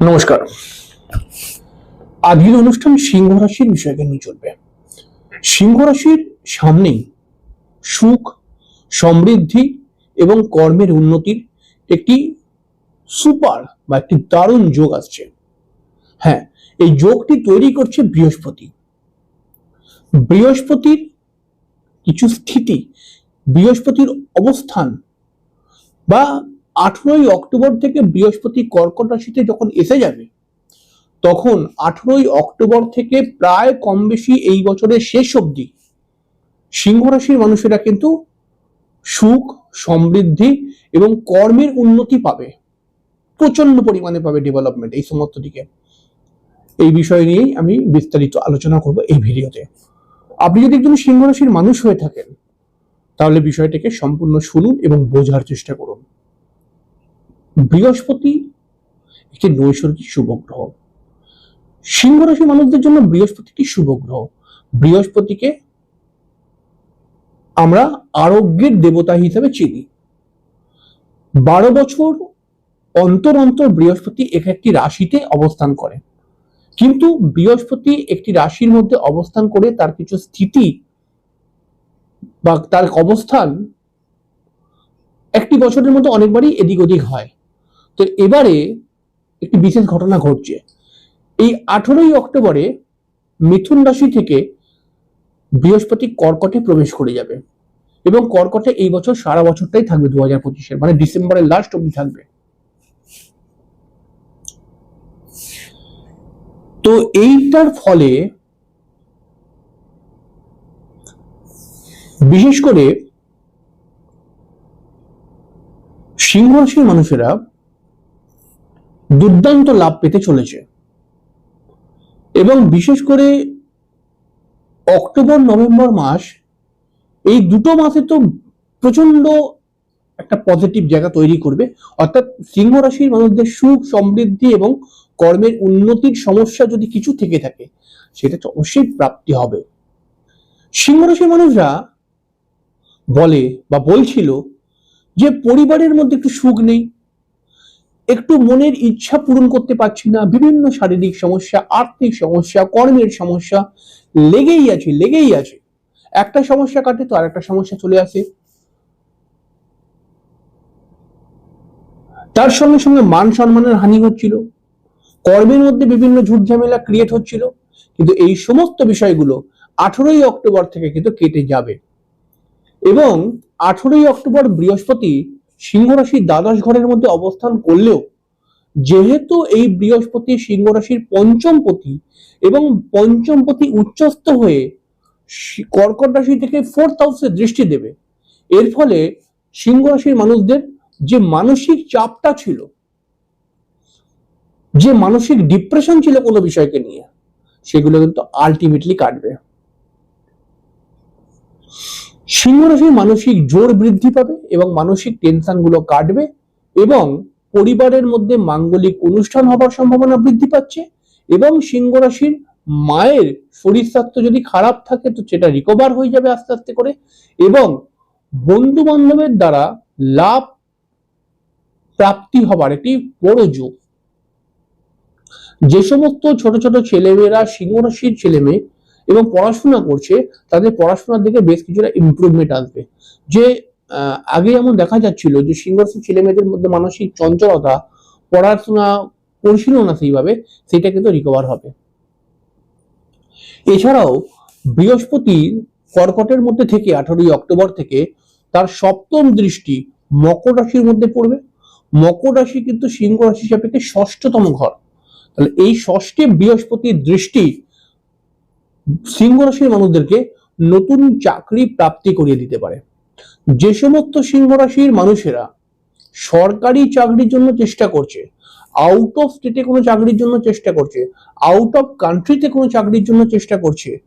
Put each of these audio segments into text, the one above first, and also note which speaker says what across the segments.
Speaker 1: নমস্কার। আজকের অনুষ্ঠান সিংহ রাশির বিষয়কে নিয়ে চলবে। সিংহ রাশির সামনেই সুখ, সমৃদ্ধি এবং কর্মের উন্নতির একটি সুপার বা একটি দারুণ যোগ আসছে। হ্যাঁ এই যোগটি তৈরি করছে বৃহস্পতি। বৃহস্পতির কিছু স্থিতি, বৃহস্পতির অবস্থান বা আঠেরোই অক্টোবর থেকে বৃহস্পতি কর্কট রাশিতে যখন এসে যাবে, তখন আঠেরোই অক্টোবর থেকে প্রায় কম বেশি এই বছরের শেষ অবধি সিংহ রাশির মানুষেরা কিন্তু সুখ, সমৃদ্ধি এবং কর্মের উন্নতি পাবে। প্রচণ্ড পরিমাণে পাবে ডেভেলপমেন্ট এই সমস্ত দিকে। এই বিষয় নিয়েই আমি বিস্তারিত আলোচনা করব এই ভিডিওতে। আপনি যদি একজন সিংহ রাশির মানুষ হয়ে থাকেন, তাহলে বিষয়টাকে সম্পূর্ণ শুনুন এবং বোঝার চেষ্টা করুন। বৃহস্পতি একটি নৈসর্গিক শুভ গ্রহ। সিংহ রাশি মানুষদের জন্য বৃহস্পতি একটি শুভ গ্রহ। বৃহস্পতিকে আমরা আরোগ্যের দেবতা হিসেবে চিনি। বারো বছর অন্তর অন্তর বৃহস্পতি এক একটি রাশিতে অবস্থান করে। কিন্তু বৃহস্পতি একটি রাশির মধ্যে অবস্থান করে তার কিছু স্থিতি বা তার অবস্থান একটি বছরের মধ্যে অনেকবারই এদিক ওদিক হয়। তো এবারে একটি বিশেষ ঘটনা ঘটছে। এই আঠেরোই অক্টোবরে মিথুন রাশি থেকে বৃহস্পতি কর্কটে প্রবেশ করে যাবে এবং কর্কটে এই বছর সারা বছরটাই থাকবে দু হাজার পঁচিশের মানে ডিসেম্বরের লাস্ট অব্দি থাকবে। তো এইটার ফলে বিশেষ করে সিংহ রাশির মানুষেরা দুর্দান্ত লাভ পেতে চলেছে। এবং বিশেষ করে অক্টোবর, নভেম্বর মাস, এই দুটো মাসে তো প্রচণ্ড একটা পজিটিভ জায়গা তৈরি করবে। অর্থাৎ সিংহ রাশির মানুষদের সুখ, সমৃদ্ধি এবং কর্মের উন্নতির সমস্যা যদি কিছু থেকে থাকে, সেটা তো অবশ্যই প্রাপ্তি হবে। সিংহ রাশির মানুষরা বলে বা বলছিল যে পরিবারের মধ্যে একটু সুখ নেই একটু মনের ইচ্ছা পূরণ করতে পারছি না, বিভিন্ন শারীরিক সমস্যা, আর্থিক সমস্যা, কর্মের সমস্যা, লেগেই আছে লেগেই আছে। একটা সমস্যা কাটে তো আরেকটা সমস্যা চলে আসে। তার সঙ্গে সঙ্গে মান সম্মানের হানি হচ্ছিল। কর্মের মধ্যে বিভিন্ন ঝুট ঝামেলা ক্রিয়েট হচ্ছিল। কিন্তু এই সমস্ত বিষয়গুলো আঠেরোই অক্টোবর থেকে কিন্তু কেটে যাবে। এবং আঠেরোই অক্টোবর বৃহস্পতি সিংহ রাশির দ্বাদশ ঘরের মধ্যে অবস্থান করলেও, যেহেতু এই বৃহস্পতি সিংহ রাশির পঞ্চমপতি এবং পঞ্চমপতি উচ্চস্থ হয়ে কর্কট রাশি থেকে ফোর্থ হাউসে দৃষ্টি দেবে, এর ফলে সিংহ রাশির মানুষদের যে মানসিক চাপটা ছিল, যে মানসিক ডিপ্রেশন ছিল কোনো বিষয়কে নিয়ে, সেগুলো কিন্তু আলটিমেটলি কাটবে। সিংহ রাশির মানসিক জোর বৃদ্ধি পাবে এবং মানসিক টেনশনগুলো কাটবে এবং পরিবারের মধ্যে মাঙ্গলিক অনুষ্ঠান হবার সম্ভাবনা বৃদ্ধি পাচ্ছে এবং সিংহ রাশির মায়ের শরীর স্বাস্থ্য যদি খারাপ থাকে তো সেটা রিকভার হয়ে যাবে আস্তে আস্তে করে এবং বন্ধু বান্ধবের দ্বারা লাভ প্রাপ্তি হবার একটি বড় যোগ যে সমস্ত ছোট ছোট ছেলেমেয়েরা সিংহ রাশির ছেলে মেয়ে এবং পড়াশোনা করছে, তাদের পড়াশোনার দিকে বেশ কিছুটা ইমপ্রুভমেন্ট আসবে যে আগে যেমন দেখা যাচ্ছিল যে সিংহ রাশির ছেলে মেয়েদের মধ্যে মানসিক চঞ্চলতা, পড়াশোনা করছিল না সেইভাবে, সেটা কিন্তু রিকভার হবে। এছাড়াও, বৃহস্পতি কর্কটের মধ্যে থেকে আঠারোই অক্টোবর থেকে তার সপ্তম দৃষ্টি মকর রাশির মধ্যে পড়বে। মকর রাশি কিন্তু সিংহ রাশি সাপেক্ষে ষষ্ঠতম ঘর। তাহলে এই ষষ্ঠে বৃহস্পতির দৃষ্টি সিংহ রাশির মানুষদেরকে নতুন চাকরি প্রাপ্তি করিয়ে দিতে পারে। যে সমস্ত সিংহ রাশির মানুষেরা সরকারি চাকরির জন্য চেষ্টা করছে আউট অফ স্টেটে কোনো চাকরির জন্য চেষ্টা করছে আউট অফ কান্ট্রিতে কোনো চাকরির জন্য চেষ্টা করছে,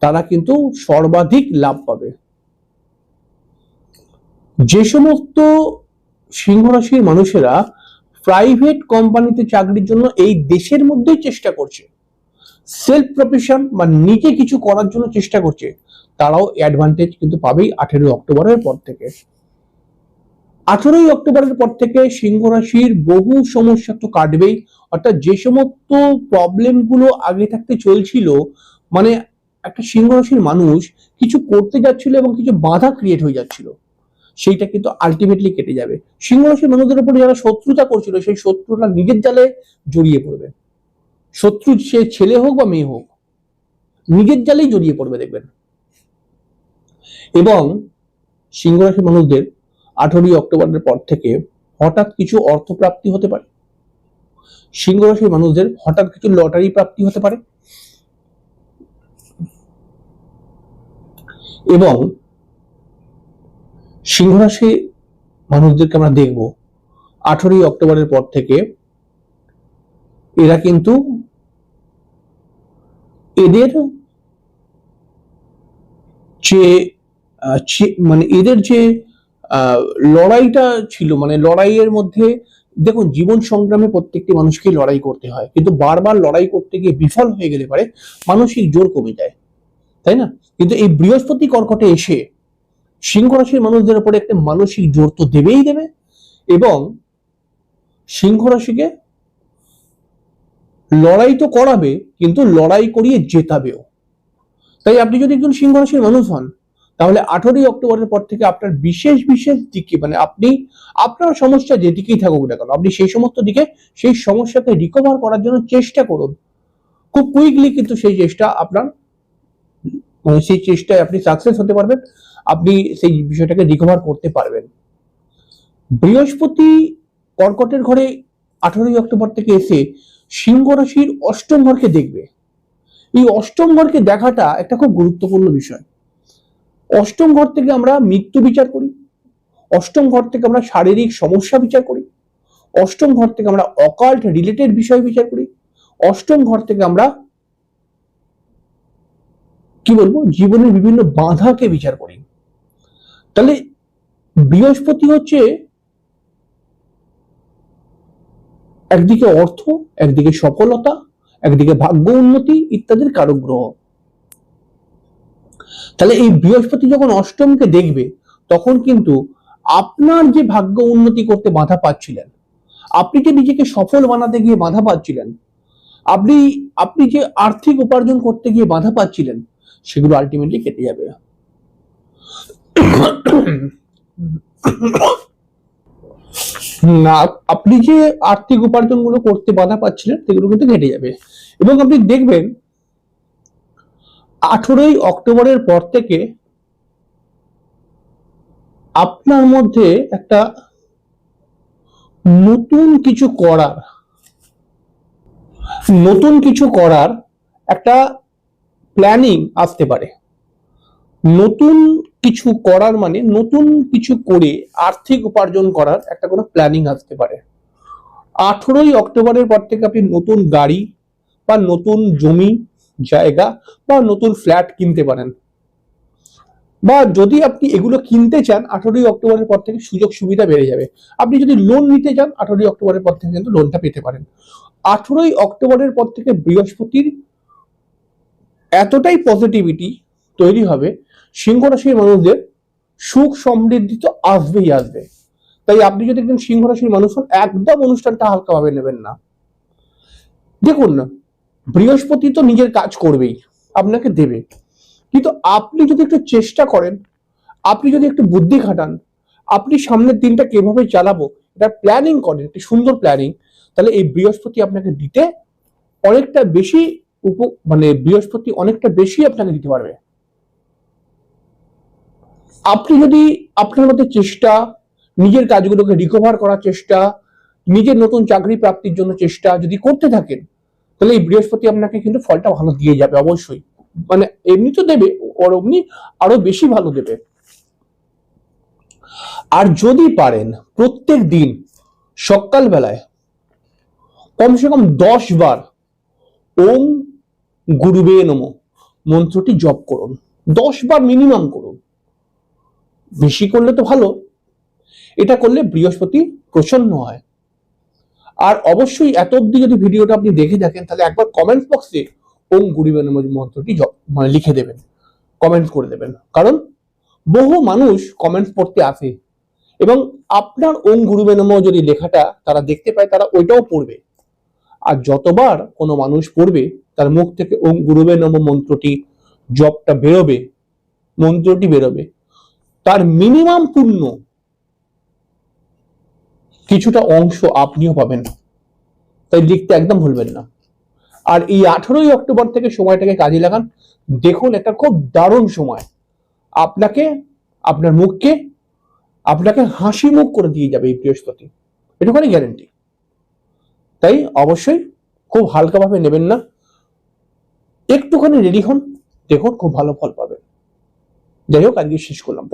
Speaker 1: তারা কিন্তু সর্বাধিক লাভ পাবে। যে সমস্ত সিংহ রাশির মানুষেরা প্রাইভেট কোম্পানিতে চাকরির জন্য এই দেশের মধ্যেই চেষ্টা করছে সেলফ প্রফেশন বা নিজে কিছু করার জন্য চেষ্টা করছে, তারাও অ্যাডভান্টেজ কিন্তু পাবেই আঠেরোই অক্টোবরের পর থেকে। আঠেরোই অক্টোবরের পর থেকে সিংহ রাশির বহু সমস্যা তো কাটবেই, অর্থাৎ যে সমস্ত প্রবলেমগুলো আগে থাকতে চলছিল মানে একটা সিংহ রাশির মানুষ কিছু করতে যাচ্ছিল এবং কিছু বাধা ক্রিয়েট হয়ে যাচ্ছিল, সেইটা কিন্তু আলটিমেটলি কেটে যাবে। সিংহ রাশির মানুষদের উপরে যারা শত্রুতা করছিল, সেই শত্রুটা নিজের জালে জড়িয়ে পড়বে। শত্রু সে ছেলে হোক বা মেয়ে হোক, নিজের জালেই জড়িয়ে পড়বে, দেখবেন। এবং সিংহ রাশির মানুষদের আঠেরোই অক্টোবরের পর থেকে হঠাৎ কিছু অর্থপ্রাপ্তি হতে পারে। সিংহ রাশির মানুষদের হঠাৎ কিছু লটারি প্রাপ্তি হতে পারে। এবং সিংহ রাশি মানুষদেরকে আমরা দেখব, আঠেরোই অক্টোবরের পর থেকে এরা কিন্তু এদের যে মানে এদের যে লড়াইটা ছিল মানে লড়াইয়ের মধ্যে, দেখুন, জীবন সংগ্রামে প্রত্যেকটি মানুষকে লড়াই করতে হয়। কিন্তু বারবার লড়াই করতে গিয়ে বিফল হয়ে গেলে পারে মানসিক জোর কমে যায়। তাই না? কিন্তু এই বৃহস্পতি কর্কটে এসে সিংহ রাশির মানুষদের উপরে একটা মানসিক জোর তো দেবেই দেবে এবং সিংহ রাশিকে লড়াই তো করাবে, কিন্তু লড়াই করিয়ে জেতাবেও। তাই আপনি যদি একজন সিংহ রাশির মানুষ হন, তাহলে আঠেরোই অক্টোবরের পর থেকে আপনার বিশেষ বিশেষ দিকে মানে আপনি, আপনার সমস্যা যেদিকেই থাকুক না কেন, আপনি সেই সমস্ত দিকে, সেই সমস্যাকে রিকভার করার জন্য চেষ্টা করুন। খুব কুইকলি কিন্তু সেই চেষ্টা আপনার মানে সেই চেষ্টায় আপনি সাকসেস হতে পারবেন, আপনি সেই বিষয়টাকে রিকভার করতে পারবেন। বৃহস্পতি কর্কটের ঘরে আঠারোই অক্টোবর থেকে এসে সিংহ রাশির অষ্টম ঘরকে দেখবে। এই অষ্টম ঘরকে দেখাটা একটা খুব গুরুত্বপূর্ণ বিষয়। অষ্টম ঘর থেকে আমরা মৃত্যু বিচার করি, অষ্টম ঘর থেকে আমরা শারীরিক সমস্যা বিচার করি, অষ্টম ঘর থেকে আমরা অকাল্ট রিলেটেড বিষয় বিচার করি, অষ্টম ঘর থেকে আমরা কি বলব, জীবনের বিভিন্ন বাধাকে বিচার করি। তাহলে বৃহস্পতি হচ্ছে একদিকে অর্থ, একদিকে সফলতা, একদিকে ভাগ্য উন্নতি ইত্যাদির কারক গ্রহ তাহলে এই বৃহস্পতি যখন অষ্টমকে দেখবে, তখন কিন্তু আপনার যে ভাগ্য উন্নতি করতে বাধা পাচ্ছিলেন, আপনি যে নিজেকে সফল বানাতে গিয়ে বাধা পাচ্ছিলেন, আপনি আপনি যে আর্থিক উপার্জন করতে গিয়ে বাধা পাচ্ছিলেন, সেগুলো আলটিমেটলি কেটে যাবে। না, আপনি যে আর্থিক উপার্জনগুলো করতে বাধা পাচ্ছিলেন, সেগুলো কিন্তু কেটে যাবে। এবং আপনি দেখবেন, আঠেরোই অক্টোবরের পর থেকে আপনার মধ্যে একটা নতুন কিছু করার, নতুন কিছু করার একটা প্ল্যানিং আসতে পারে। নতুন কিছু করার মানে নতুন কিছু করে আর্থিক উপার্জন করার একটা কোনো প্ল্যানিং আসতে পারে। আঠেরোই অক্টোবরের পর থেকে আপনি নতুন গাড়ি বা নতুন জমি, জায়গা বা নতুন ফ্ল্যাট কিনতে পারেন। বা যদি আপনি এগুলো কিনতে চান, আঠেরোই অক্টোবরের পর থেকে সুযোগ সুবিধা বেড়ে যাবে। আপনি যদি লোন নিতে চান, আঠেরোই অক্টোবরের পর থেকে কিন্তু লোনটা পেতে পারেন। আঠেরোই অক্টোবরের পর থেকে বৃহস্পতির এতটাই পজিটিভিটি তৈরি হবে সিংহ রাশির মানুষদের সুখ সমৃদ্ধি তো আসবেই আসবে। তাই আপনি যদি একজন সিংহ রাশির মানুষ হন, একদম অনুষ্ঠানটা হালকাভাবে নেবেন না। দেখুন, বৃহস্পতি তো নিজের কাজ করবেই, আপনাকে দেবে। কিন্তু আপনি যদি একটু চেষ্টা করেন, আপনি যদি একটু বুদ্ধি খাটান, আপনি সামনের দিনটা কীভাবে চালাবো এটা প্ল্যানিং করেন, একটি সুন্দর প্ল্যানিং, তাহলে এই বৃহস্পতি আপনাকে দিতে অনেকটা বেশি উপ মানে বৃহস্পতি অনেকটা বেশি আপনাকে দিতে পারবে। আপনি যদি আপনার মধ্যে চেষ্টা, নিজের কাজগুলোকে রিকভার করার চেষ্টা, নিজের নতুন চাকরি প্রাপ্তির জন্য চেষ্টা যদি করতে থাকেন, তাহলে এই বৃহস্পতি আপনাকে কিন্তু ফলটা ভালো দিয়ে যাবে অবশ্যই। মানে এমনি তো দেবে, ওর অমনি আরও বেশি ভালো দেবে। আর যদি পারেন, প্রত্যেক দিন সকালবেলায় কমসে কম দশ বার ওম গুরুবে নম মন্ত্রটি জপ করুন। দশ বার মিনিমাম করুন। বেশি করলে তো ভালো। এটা করলে বৃহস্পতি প্রসন্ন হয়। আর অবশ্যই এত অব্দি যদি ভিডিওটা আপনি দেখে থাকেন, তাহলে একবার কমেন্ট বক্সে ওম গুরুবে নম মন্ত্রটি মানে লিখে দেবেন। কমেন্ট করে দেবেন। কারণ বহু মানুষ কমেন্টস পড়তে আসে। এবং আপনার ওম গুরুবে নম যদি লেখাটা তারা দেখতে পায়, তারা ওইটাও পড়বে। আর যতবার কোনো মানুষ পড়বে, তার মুখ থেকে ওম গুরুবে নম মন্ত্রটি জপটা বেরোবে, মন্ত্রটি বেরোবে। তার মিনিমাম পুণ্য কিছুটা অংশ আপনিও পাবেন। তাই লিখতে একদম ভুলবেন না। আর এই আঠেরোই অক্টোবর থেকে সময়টাকে কাজে লাগান। দেখুন একটা খুব দারুণ সময়। আপনাকে, আপনার মুখকে, আপনাকে হাসি মুখ করে দিয়ে যাবে এই বৃহস্পতি। এটুখানি গ্যারেন্টি তাই অবশ্যই খুব হালকাভাবে নেবেন না। একটুখানি রেডি হন, দেখুন খুব ভালো ফল পাবেন। যাই হোক, আজকে শেষ করলাম।